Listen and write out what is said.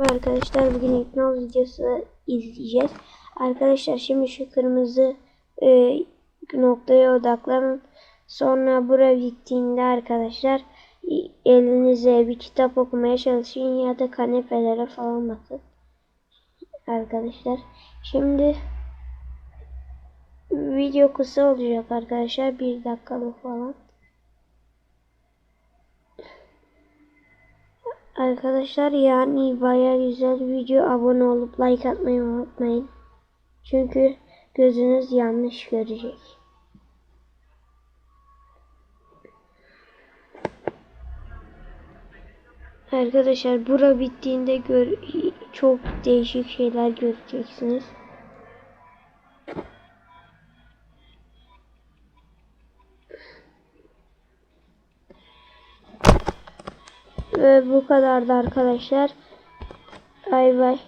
Arkadaşlar bugün hipnoz videosu izleyeceğiz. Arkadaşlar şimdi şu kırmızı e, noktaya odaklanın. Sonra bura bittiğinde arkadaşlar i- elinize bir kitap okumaya çalışın ya da kanepelere falan bakın. Arkadaşlar şimdi video kısa olacak arkadaşlar. Bir dakikalık falan. Arkadaşlar yani baya güzel video abone olup like atmayı unutmayın. Çünkü gözünüz yanlış görecek. Arkadaşlar bura bittiğinde gör çok değişik şeyler göreceksiniz. Ve bu kadardı arkadaşlar. Bay bay.